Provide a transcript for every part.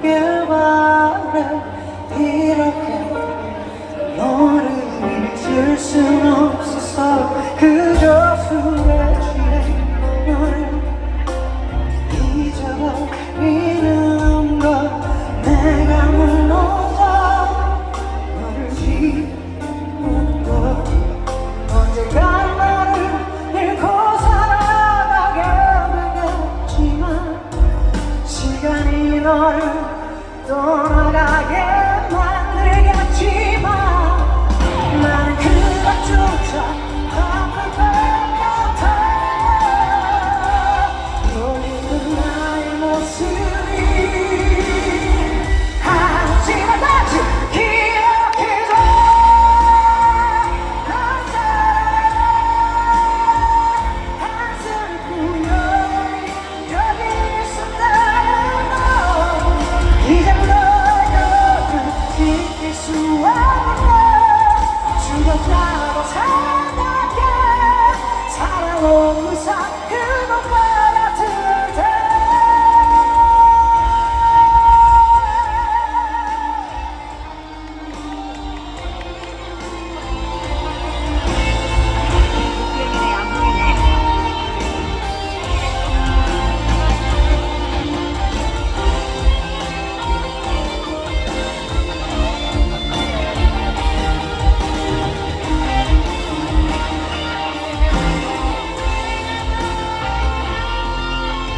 개발해. 이렇게 너를 잊을 순 없었어 그 kadar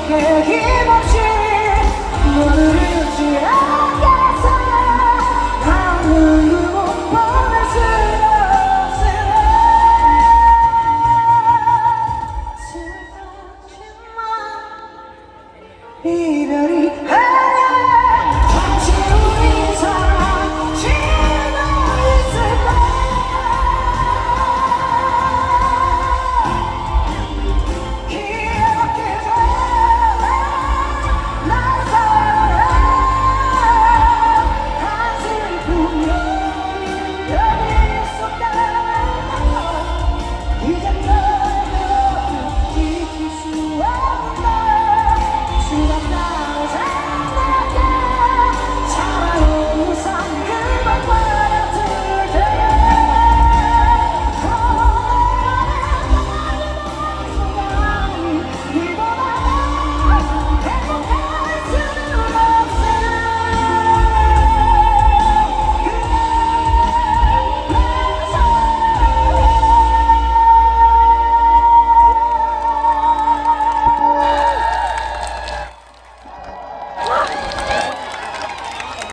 그렇게 힘없이